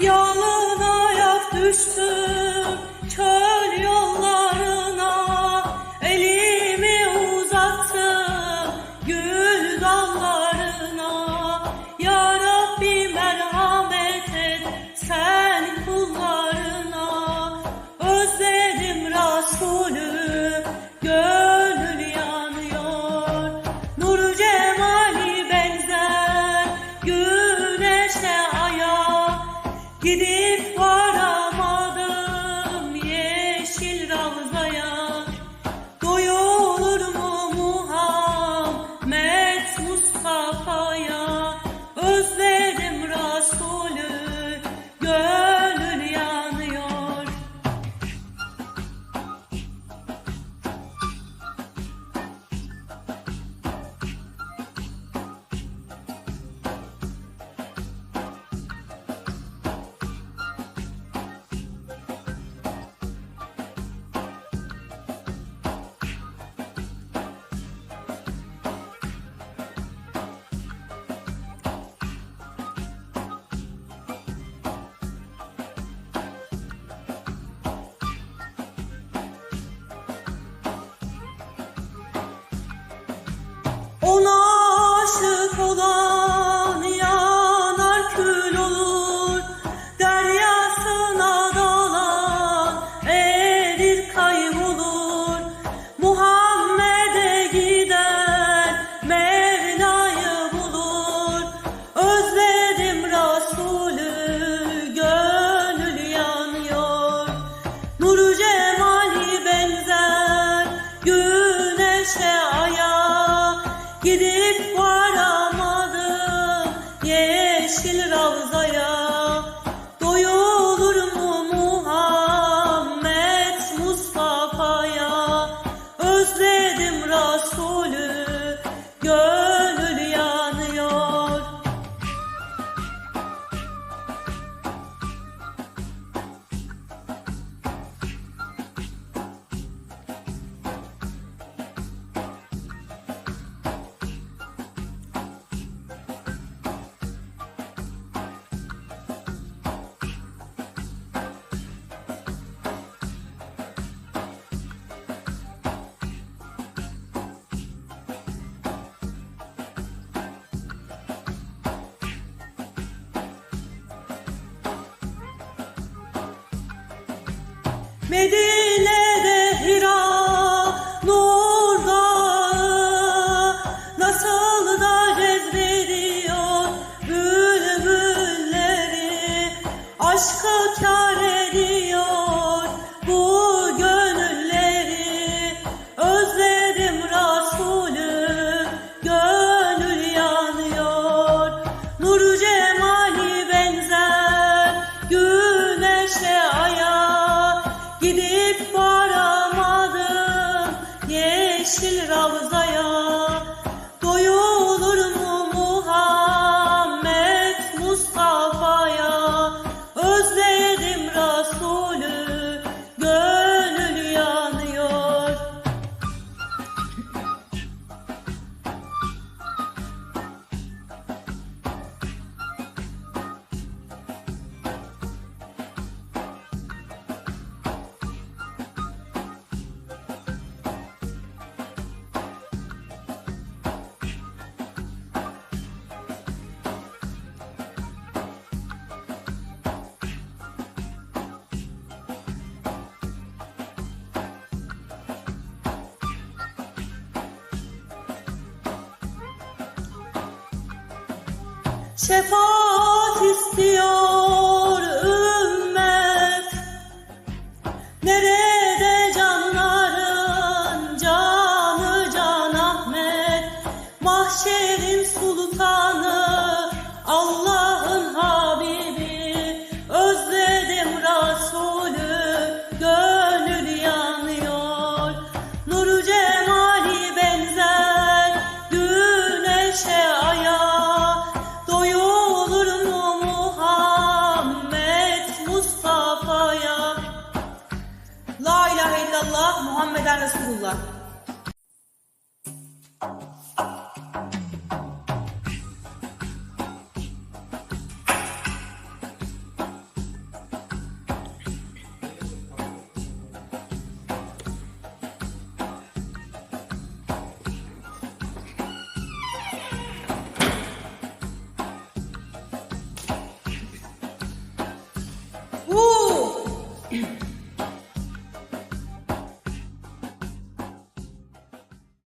Yalın ayak düştüm çöl yollarına. Elimi uzattım gül dallarına. Ya merhamet et sen kullarına. Özledim Resulü gönül yanıyor. Nur cemali benzer güneşe Give it for Maya. Medine. gidip şefaat istiyor. La ilahe illallah Muhammeden Resulullah.